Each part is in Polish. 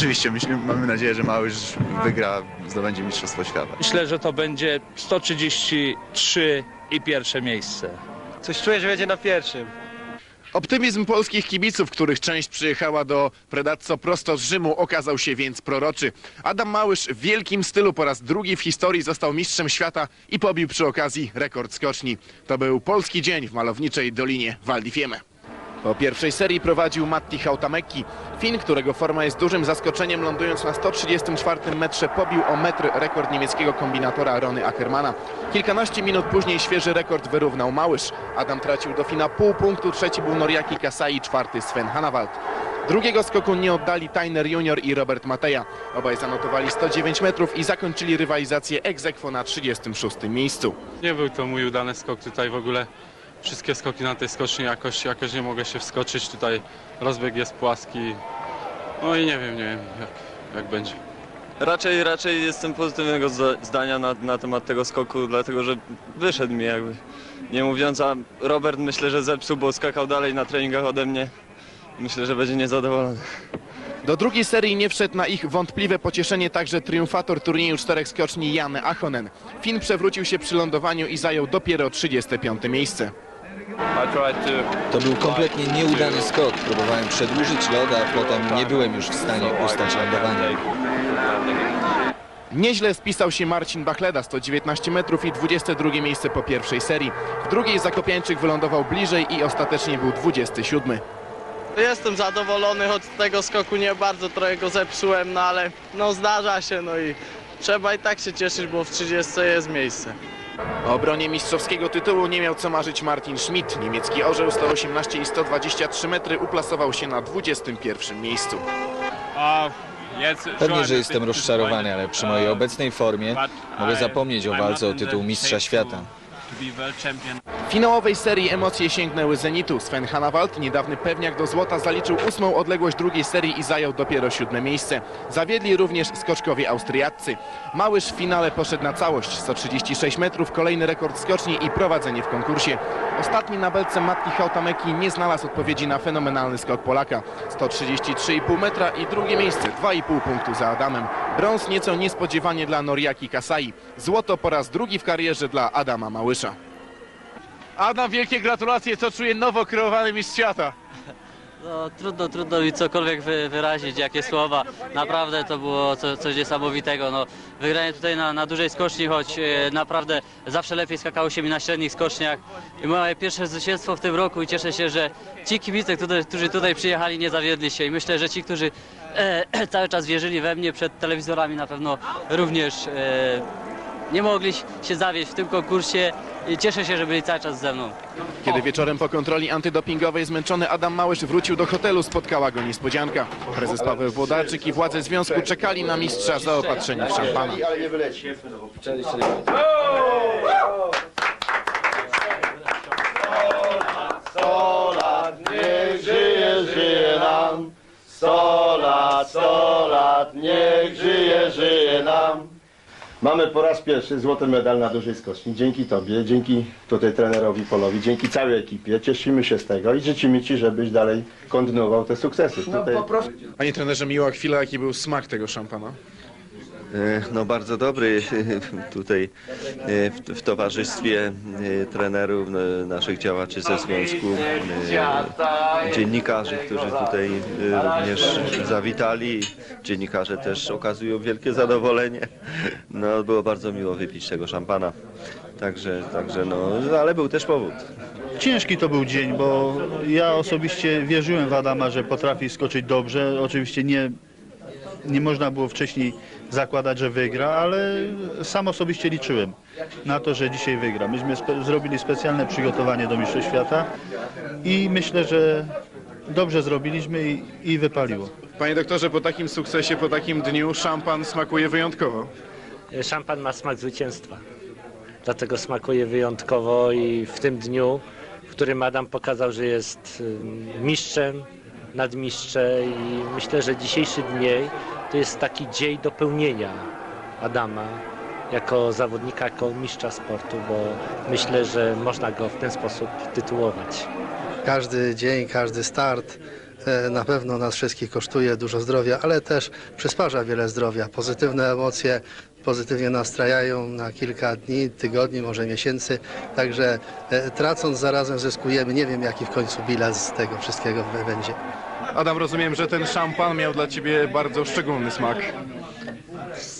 Oczywiście myślimy, mamy nadzieję, że Małysz wygra, zdobędzie Mistrzostwo Świata. Myślę, że to będzie 133 i pierwsze miejsce. Coś czuję, że będzie na pierwszym. Optymizm polskich kibiców, których część przyjechała do Predazzo prosto z Rzymu, okazał się więc proroczy. Adam Małysz w wielkim stylu po raz drugi w historii został mistrzem świata i pobił przy okazji rekord skoczni. To był polski dzień w malowniczej Dolinie Val di Fiemme. Po pierwszej serii prowadził Matti Hautamecki. Fin, którego forma jest dużym zaskoczeniem, lądując na 134 metrze, pobił o metr rekord niemieckiego kombinatora Rony Ackermana. Kilkanaście minut później świeży rekord wyrównał Małysz. Adam tracił do Fina pół punktu, trzeci był Noriaki Kasai, czwarty Sven Hanawald. Drugiego skoku nie oddali Tyner Junior i Robert Mateja. Obaj zanotowali 109 metrów i zakończyli rywalizację aequo na 36 miejscu. Nie był to mój udany skok tutaj w ogóle. Wszystkie skoki na tej skoczni jakoś, jakoś nie mogę się wskoczyć. Tutaj rozbieg jest płaski. No i nie wiem, nie wiem jak, jak będzie. Raczej, raczej jestem pozytywnego zda- zdania na, na temat tego skoku, dlatego że wyszedł mi jakby. Nie mówiąc, a Robert myślę, że zepsuł, bo skakał dalej na treningach ode mnie. Myślę, że będzie niezadowolony. Do drugiej serii nie wszedł na ich wątpliwe pocieszenie także triumfator turnieju czterech skoczni Jan Achonen. Fin przewrócił się przy lądowaniu i zajął dopiero 35 miejsce. To był kompletnie nieudany skok. Próbowałem przedłużyć lot, a potem nie byłem już w stanie ustać lądowania. Nieźle spisał się Marcin Bachleda, 119 metrów i 22 miejsce po pierwszej serii. W drugiej Zakopiańczyk wylądował bliżej i ostatecznie był 27. Jestem zadowolony, choć z tego skoku nie bardzo trochę go zepsułem, no ale no zdarza się, no i trzeba i tak się cieszyć, bo w 30 jest miejsce. O obronie mistrzowskiego tytułu nie miał co marzyć Martin Schmidt. Niemiecki orzeł 118 i 123 metry uplasował się na 21 miejscu. Pewnie, że jestem rozczarowany, ale przy mojej obecnej formie mogę zapomnieć o walce o tytuł mistrza świata. Finałowej serii emocje sięgnęły zenitu. Sven Hanawald, niedawny pewniak do złota, zaliczył ósmą odległość drugiej serii i zajął dopiero siódme miejsce. Zawiedli również skoczkowie austriaccy. Małysz w finale poszedł na całość. 136 metrów, kolejny rekord skoczni i prowadzenie w konkursie. Ostatni na belce Matti Hautameki nie znalazł odpowiedzi na fenomenalny skok Polaka. 133,5 metra i drugie miejsce, 2,5 punktu za Adamem. Brąz nieco niespodziewanie dla Noriaki Kasai. Złoto po raz drugi w karierze dla Adama Małysza. Adam, wielkie gratulacje, co czuje nowo kreowany mistrz świata. No, trudno, trudno mi cokolwiek wy, wyrazić, jakie słowa. Naprawdę to było co, coś niesamowitego. No, wygranie tutaj na, na dużej skoczni, choć e, naprawdę zawsze lepiej skakało się mi na średnich skoczniach. I moje pierwsze zwycięstwo w tym roku i cieszę się, że ci kibice, którzy, którzy tutaj przyjechali, nie zawiedli się. I myślę, że ci, którzy e, cały czas wierzyli we mnie przed telewizorami, na pewno również e, nie mogli się zawieść w tym konkursie. I cieszę się, że byli cały czas ze mną. Kiedy wieczorem po kontroli antydopingowej zmęczony Adam Małysz wrócił do hotelu, spotkała go niespodzianka. Prezes Paweł Włodarczyk i władze związku czekali na mistrza zaopatrzeni w szampana. Niech żyje, żyje nam. Sto lat, sto lat, niech żyje, żyje nam. Mamy po raz pierwszy złoty medal na dużej skoczni. Dzięki Tobie, dzięki tutaj trenerowi Polowi, dzięki całej ekipie. Cieszymy się z tego i życzymy Ci, żebyś dalej kontynuował te sukcesy. Tutaj... Panie trenerze, miła chwila, jaki był smak tego szampana? E, No bardzo dobry tutaj e, w, towarzystwie e, trenerów, naszych działaczy ze związku, dziennikarzy, którzy tutaj również zawitali. Dziennikarze też okazują wielkie zadowolenie. No było bardzo miło wypić tego szampana. Także, także no, ale był też powód. Ciężki to był dzień, bo ja osobiście wierzyłem w Adama, że potrafi skoczyć dobrze. Oczywiście nie, nie można było wcześniej zakładać, że wygra, ale sam osobiście liczyłem na to, że dzisiaj wygra. Myśmy spe zrobili specjalne przygotowanie do Mistrzostw Świata i myślę, że dobrze zrobiliśmy i, i wypaliło. Panie doktorze, po takim sukcesie, po takim dniu szampan smakuje wyjątkowo. Szampan ma smak zwycięstwa. Dlatego smakuje wyjątkowo i w tym dniu, w którym Adam pokazał, że jest y, mistrzem, nadmistrze i myślę, że dzisiejszy dzień to jest taki dzień dopełnienia Adama jako zawodnika, jako mistrza sportu, bo myślę, że można go w ten sposób tytułować. Każdy dzień, każdy start e, na pewno nas wszystkich kosztuje dużo zdrowia, ale też przysparza wiele zdrowia. Pozytywne emocje pozytywnie nastrajają na kilka dni, tygodni, może miesięcy. Także e, tracąc zarazem zyskujemy. Nie wiem jaki w końcu bilans z tego wszystkiego będzie. Adam, rozumiem, że ten szampan miał dla ciebie bardzo szczególny smak.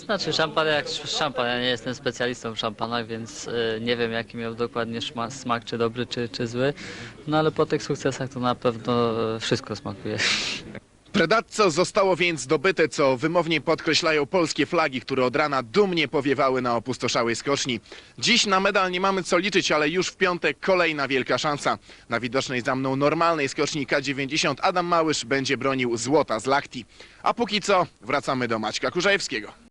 Znaczy szampan jak szampan, ja nie jestem specjalistą w szampanach, więc y, nie wiem jaki miał dokładnie smak, czy dobry, czy, czy zły. No ale po tych sukcesach to na pewno wszystko smakuje. Predazzo zostało więc zdobyte, co wymownie podkreślają polskie flagi, które od rana dumnie powiewały na opustoszałej skoczni. Dziś na medal nie mamy co liczyć, ale już w piątek kolejna wielka szansa. Na widocznej za mną normalnej skoczni K90 Adam Małysz będzie bronił złota z Lachti. A póki co wracamy do Maćka Kurzajewskiego.